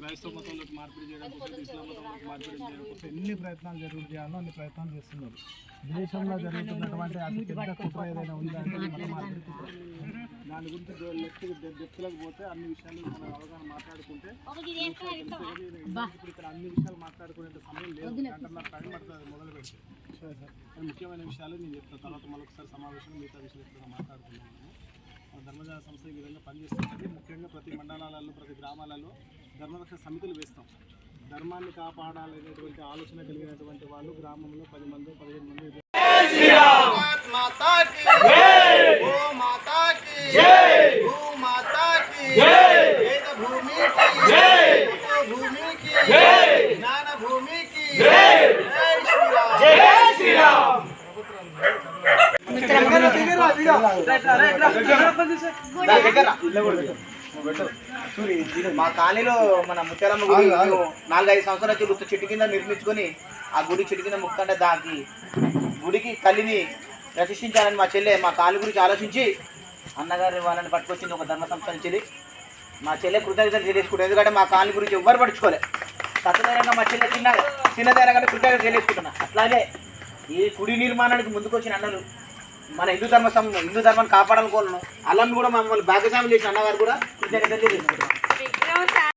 క్రైస్తవ మతంలోకి మార్పిడి చేయడం కోసం ఇస్లాం మతంలోకి మార్పిడి చేయడం కోసం ఎన్ని ప్రయత్నాలు జరుగుతూ చేయాలో అన్ని ప్రయత్నాలు చేస్తున్నారు. దేశంలో జరుగుతున్నటువంటి అతి పెద్ద కుట్ర ఏదైనా ఉందంటే అది మత మార్పిడి కుట్ర. దాని గురించి లెఫ్ట్ డెప్త్లకు పోతే అన్ని విషయాలు మనం అవగాహన మాట్లాడుకుంటే ఇప్పుడు ఇక్కడ అన్ని విషయాలు మాట్లాడుకునే సమయం లేదు. అంటే నాకు టైం పడుతుంది మొదలు పెడితే. ముఖ్యమైన విషయాలు నేను చెప్తాను తర్వాత మరొకసారి సమావేశం మిగతా విషయాలు మన ధర్మజాల సంస్థ ఈ విధంగా పనిచేస్తుంది. ముఖ్యంగా ప్రతి మండలాలలో ప్రతి గ్రామాలలో ధర్మరక్షణ సమితులు వేస్తాం. ధర్మాన్ని కాపాడాలనేటువంటి ఆలోచన కలిగినటువంటి వాళ్ళు గ్రామంలో పది మంది పదిహేను మంది మిత్రమా? మా కాలనీలో మన ముత్యాలమ్మ గుడి నాలుగైదు సంవత్సరాల నుంచి గుర్తు చెట్టు కింద నిర్మించుకొని ఆ గుడి చెట్టు కింద ముక్కంటే దానికి గుడికి కలిని ప్రతిష్ఠించాలని మా చెల్లె మా కాలు గురించి ఆలోచించి అన్నగారు వాళ్ళని పట్టుకొచ్చింది ఒక ధర్మ సంస్థ నుంచి మా చెల్లె కృతజ్ఞతలు తెలియజేసుకుంటాం ఎందుకంటే మా కాలు గురించి ఎవ్వరు పడుచుకోలే సత్యధైర్యంగా మా చెల్లె చిన్న చిన్నదైనా కానీ కృతజ్ఞత తెలియజేసుకుంటున్నా. అట్లాగే ఈ కుడి నిర్మాణానికి ముందుకొచ్చిన అన్నలు మన హిందూ ధర్మ సం హిందూ ధర్మాన్ని కాపాడాలనుకోను అల్లం కూడా మమ్మల్ని భాగస్వామి చేసిన అన్నగారు కూడా కృతజ్ఞతలు